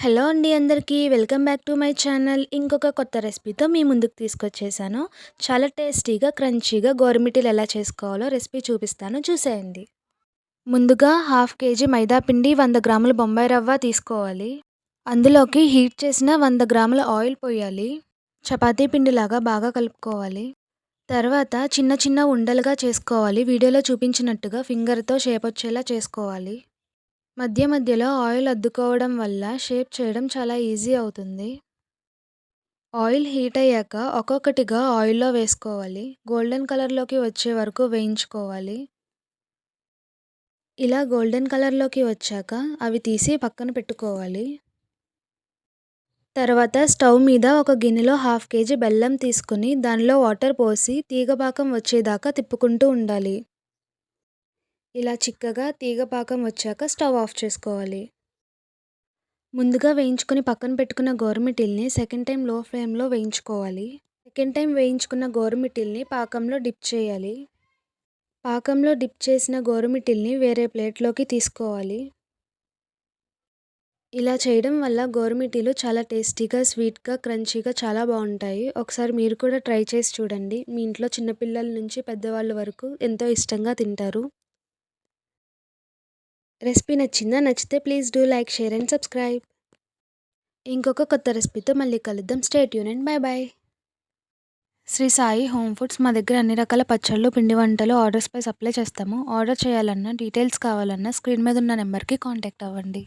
Hello అండి అందరికీ. Welcome back to my channel. ఇంకొక కొత్త రెసిపీతో మీ ముందుకు తీసుకొచ్చేసాను. చాలా టేస్టీగా క్రంచీగా గోరుమిటీలు ఎలా చేసుకోవాలో రెసిపీ చూపిస్తాను. చూసేయండి. ముందుగా హాఫ్ కేజీ మైదా పిండి వంద గ్రాముల బొంబాయి రవ్వ తీసుకోవాలి. అందులోకి హీట్ చేసిన వంద గ్రాముల ఆయిల్ పోయాలి. చపాతీ పిండిలాగా బాగా కలుపుకోవాలి. తర్వాత చిన్న చిన్న ఉండలుగా చేసుకోవాలి. వీడియోలో చూపించినట్టుగా ఫింగర్తో షేప్ వచ్చేలా చేసుకోవాలి. మధ్య మధ్యలో ఆయిల్ అద్దుకోవడం వల్ల షేప్ చేయడం చాలా ఈజీ అవుతుంది. ఆయిల్ హీట్ అయ్యాక ఒక్కొక్కటిగా ఆయిల్లో వేసుకోవాలి. గోల్డెన్ కలర్లోకి వచ్చే వరకు వేయించుకోవాలి. ఇలా గోల్డెన్ కలర్లోకి వచ్చాక అవి తీసి పక్కన పెట్టుకోవాలి. తర్వాత స్టవ్ మీద ఒక గిన్నెలో హాఫ్ కేజీ బెల్లం తీసుకుని దానిలో వాటర్ పోసి తీగపాకం వచ్చేదాకా తిప్పుకుంటూ ఉండాలి. ఇలా చిక్కగా తీగ పాకం వచ్చాక స్టవ్ ఆఫ్ చేసుకోవాలి. ముందుగా వేయించుకొని పక్కన పెట్టుకున్న గోరుమిటిల్ని సెకండ్ టైం లో ఫ్లేమ్లో వేయించుకోవాలి. సెకండ్ టైం వేయించుకున్న గోరుమిటిల్ని పాకంలో డిప్ చేయాలి. పాకంలో డిప్ చేసిన గోరుమిటిల్ని వేరే ప్లేట్లోకి తీసుకోవాలి. ఇలా చేయడం వల్ల గోరుమిటీలు చాలా టేస్టీగా స్వీట్గా క్రంచీగా చాలా బాగుంటాయి. ఒకసారి మీరు కూడా ట్రై చేసి చూడండి. మీ ఇంట్లో చిన్నపిల్లల నుంచి పెద్దవాళ్ళ వరకు ఎంతో ఇష్టంగా తింటారు. రెసిపీ నచ్చిందా? నచ్చితే please do like share and subscribe. ఇంకొక కొత్త రెసిపీతో మళ్ళీ కలుద్దాం. Stay Yoon and bye bye Sri Sai home foods మా దగ్గర అన్ని రకాల పచ్చళ్ళు పిండి వంటలు ఆర్డర్స్పై సప్లై చేస్తాము. ఆర్డర్ చేయాలన్నా డీటెయిల్స్ కావాలన్నా స్క్రీన్ మీద ఉన్న నెంబర్కి కాంటాక్ట్ అవ్వండి.